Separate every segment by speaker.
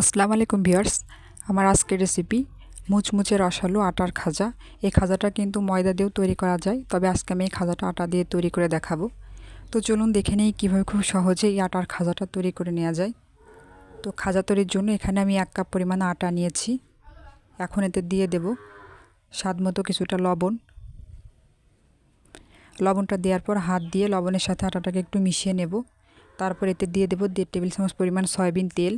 Speaker 1: আসসালামু আলাইকুম ভিউয়ার্স। আমার আজকের রেসিপি মুচমুচে রসালো আটার খাজা। এই খাজাটা কিন্তু ময়দা দিয়েও তৈরি করা যায়, তবে আজকে আমি এই খাজাটা আটা দিয়ে তৈরি করে দেখাবো। তো চলুন দেখে নিই কীভাবে খুব সহজে এই আটার খাজাটা তৈরি করে নেওয়া যায়। তো খাজা তৈরির জন্য এখানে আমি এক কাপ পরিমাণ আটা নিয়েছি। এখন এতে দিয়ে দেব স্বাদ মতো কিছুটা লবণ। লবণটা দেওয়ার পর হাত দিয়ে লবণের সাথে আটাটাকে একটু মিশিয়ে নেব। তারপর এতে দিয়ে দেবো দেড় টেবিল চামচ পরিমাণ সয়াবিন তেল।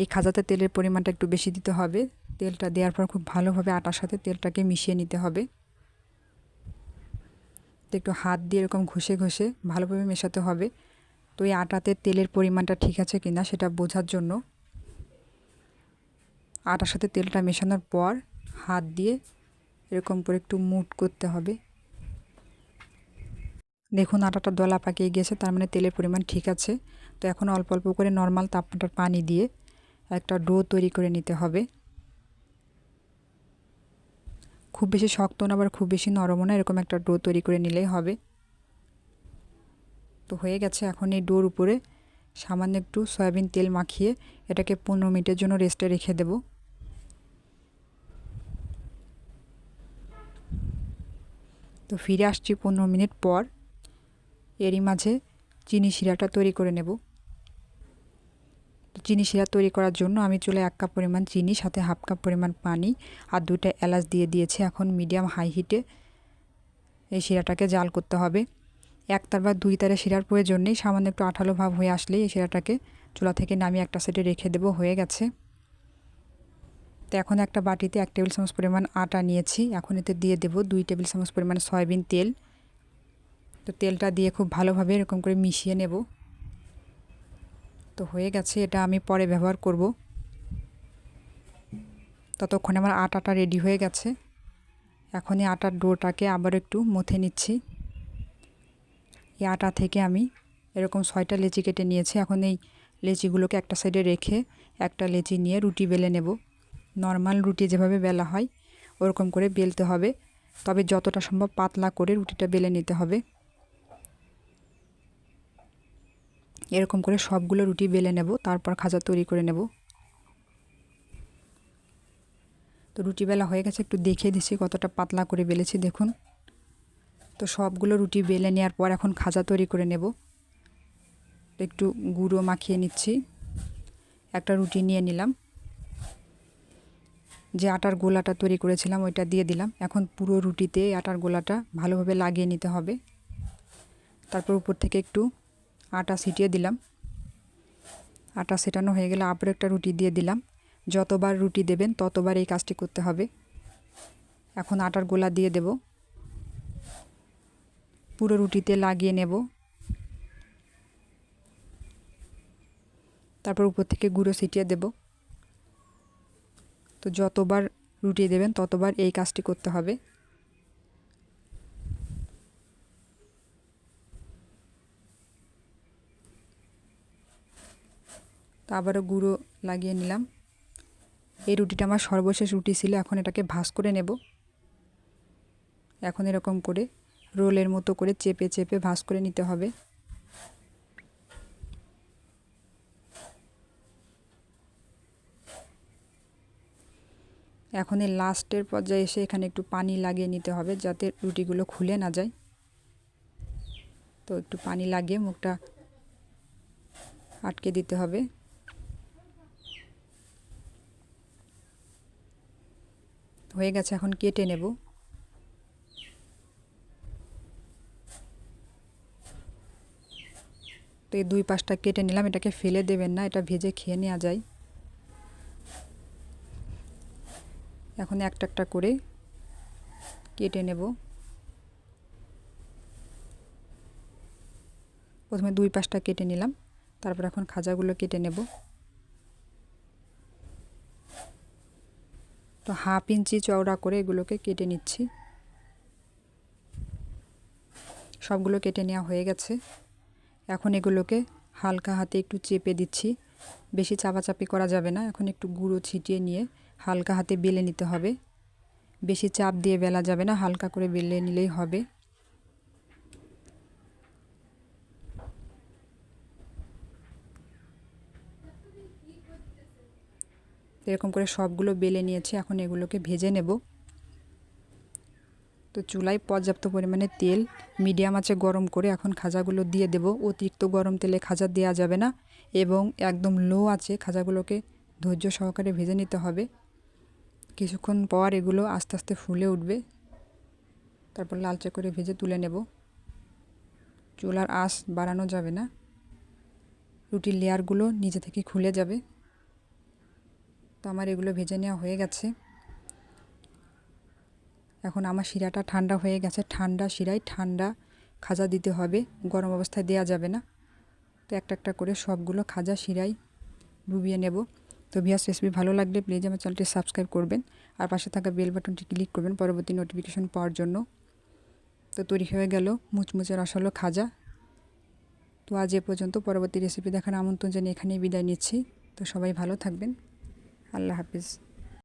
Speaker 1: এই খাজাতে তেলের পরিমাণটা একটু বেশি দিতে হবে। তেলটা দেওয়ার পর খুব ভালোভাবে আটার সাথে তেলটাকে মিশিয়ে নিতে হবে। তো একটু হাত দিয়ে এরকম ঘষে ঘষে ভালোভাবে মেশাতে হবে। তো এই আটাতে তেলের পরিমাণটা ঠিক আছে কি না সেটা বোঝার জন্য আটার সাথে তেলটা মেশানোর পর হাত দিয়ে এরকম করে একটু মুট করতে হবে। দেখুন আটাটা দলা পাকিয়ে গিয়েছে, তার মানে তেলের পরিমাণ ঠিক আছে। তো এখন অল্প অল্প করে নর্মাল তাপমাত্রার পানি দিয়ে একটা ডো তৈরি করে নিতে হবে। খুব বেশি শক্ত না, আবার খুব বেশি নরমও না, এরকম একটা ডো তৈরি করে নিলেই হবে। তো হয়ে গেছে, এখন এই ডোর উপরে সামান্য একটু সয়াবিন তেল মাখিয়ে এটাকে পনেরো মিনিটের জন্য রেস্টে রেখে দেব। তো ফিরে আসছি পনেরো মিনিট পর। এরই মাঝে চিনি শিরাটা তৈরি করে নেব। চিনি শিরা তৈরি করার জন্য আমি চলে এক কাপ পরিমাণ চিনি, সাথে হাফ কাপ পরিমাণ পানি আর দুইটা এলাচ দিয়ে দিয়েছি। এখন মিডিয়াম হাই হিটে এই শিরাটাকে জাল করতে হবে। এক তার বা দুই তারে শিরার প্রয়োজন নেই, সামান্য একটু আঠালো ভাব হয়ে আসলেই এই শিরাটাকে চুলা থেকে নামিয়ে একটা সাইডে রেখে দেবো, হয়ে গেছে। তো এখন একটা বাটিতে এক টেবিল চামচ পরিমাণ আটা নিয়েছি, এখন এতে দিয়ে দেবো দুই টেবিল চামচ পরিমাণ সয়াবিন তেল। তো তেলটা দিয়ে খুব ভালোভাবে এরকম করে মিশিয়ে নেব। তো হয়ে গেছে, এটা আমি পরে ব্যবহার করব। ততক্ষণে আমার আটাটা রেডি হয়ে গেছে। এখন এই আটার ডোটাকে আবার একটু মথে নিচ্ছি। এই আটা থেকে আমি এরকম ছয়টা লেচি কেটে নিয়েছি। এখন এই লেচিগুলোকে একটা সাইডে রেখে একটা লেচি নিয়ে রুটি বেলে নেব। নর্মাল রুটি যেভাবে বেলা হয়, ওরকম করে বেলতে হবে। তবে যতটা সম্ভব পাতলা করে রুটিটা বেলে নিতে হবে। এরকম করে সবগুলো রুটি বেলে নেব, তারপর খাজা তৈরি করে নেব। তো রুটি বেলা হয়ে গেছে, একটু দেখে দিছি কতটা পাতলা করে বেলেছি, দেখুন। তো সবগুলো রুটি বেলে নেওয়ার পর এখন খাজা তৈরি করে নেব। একটু গুঁড়ো মাখিয়ে নিচ্ছি। একটা রুটি নিয়ে নিলাম। যে আটার গোলাটা তৈরি করেছিলাম, ওইটা দিয়ে দিলাম। এখন পুরো রুটিতে আটার গোলাটা ভালোভাবে লাগিয়ে নিতে হবে। তারপর উপর থেকে একটু আটা ছিটিয়ে দিলাম। আটা সেটানো হয়ে গেলে আবার একটা রুটি দিয়ে দিলাম। যতবার রুটি দেবেন ততবার এই কাজটি করতে হবে। এখন আটার গোলা দিয়ে দেব। পুরো রুটিতে লাগিয়ে নেব। তারপর উপর থেকে গুঁড়ো ছিটিয়ে দেব। তো যতবার রুটি দেবেন ততবার এই কাজটি করতে হবে। তো আবারও গুঁড়ো লাগিয়ে নিলাম। এই রুটিটা আমার সর্বশেষ রুটি ছিল, এখন এটাকে ভাস করে নেব। এখন এরকম করে রোলের মতো করে চেপে চেপে ভাস করে নিতে হবে। এখন এই লাস্টের পর্যায়ে এসে এখানে একটু পানি লাগিয়ে নিতে হবে যাতে রুটিগুলো খুলে না যায়। তো একটু পানি লাগিয়ে মুখটা আটকে দিতে হবে। হয়ে গেছে, এখন কেটে নেব। তো এই দুই পাশটা কেটে নিলাম, এটাকে ফেলে দেবেন না, এটা ভেজে খেয়ে নেওয়া যায়। এখন একটা একটা করে কেটে নেব। প্রথমে দুই পাশটা কেটে নিলাম, তারপর এখন খাজাগুলো কেটে নেব। তো হাফ ইঞ্চি চওড়া করে এগুলোকে কেটে নিচ্ছি। সবগুলো কেটে নেওয়া হয়ে গেছে। এখন এগুলোকে হালকা হাতে একটু চেপে দিচ্ছি। বেশি চাপাচাপি করা যাবে না, এখন একটু গুঁড়ো ছিটিয়ে নিয়ে হালকা হাতে বেলে নিতে হবে। বেশি চাপ দিয়ে বেলা যাবে না, হালকা করে বেলে নিলেই হবে। এরকম করে সবগুলো বেলে নিয়েছি, এখন এগুলোকে ভেজে নেব। তো চুলায় পর্যাপ্ত পরিমাণে তেল, মিডিয়াম আছে গরম করে এখন খাজাগুলো দিয়ে দেব। অতিরিক্ত গরম তেলে খাজা দেওয়া যাবে না এবং একদম লো আছে খাজাগুলোকে ধৈর্য সহকারে ভেজে নিতে হবে। কিছুক্ষণ পর এগুলো আস্তে আস্তে ফুলে উঠবে। তারপর লালচে করে ভেজে তুলে নেব। চুলার আঁশ বাড়ানো যাবে না। রুটির লেয়ারগুলো নিজে থেকে খুলে যাবে। তো আমার এগুলো ভেজে নেওয়া হয়ে গেছে। এখন আমার শিরাটা ঠান্ডা হয়ে গেছে। ঠান্ডা শিরায় ঠান্ডা খাজা দিতে হবে। গরম অবস্থায় দেওয়া যাবে না। তো একটা একটা করে সবগুলো খাজা শিরায় ডুবিয়ে নেব। তো ভিয়াস রেসিপি ভালো লাগলে প্লিজ আমার চ্যানেলটি সাবস্ক্রাইব করবেন। আর পাশে থাকা বেল বাটনটি ক্লিক করবেন পরবর্তী নোটিফিকেশন পাওয়ার জন্য। তো তৈরি হয়ে গেল মুচমুচে রসালো খাজা। তো আজ এ পর্যন্ত পরবর্তী রেসিপি দেখার আমন্ত্রণ জানিয়ে এখানেই বিদায় নিচ্ছি। তো সবাই ভালো থাকবেন। আল্লাহ হাফিজ।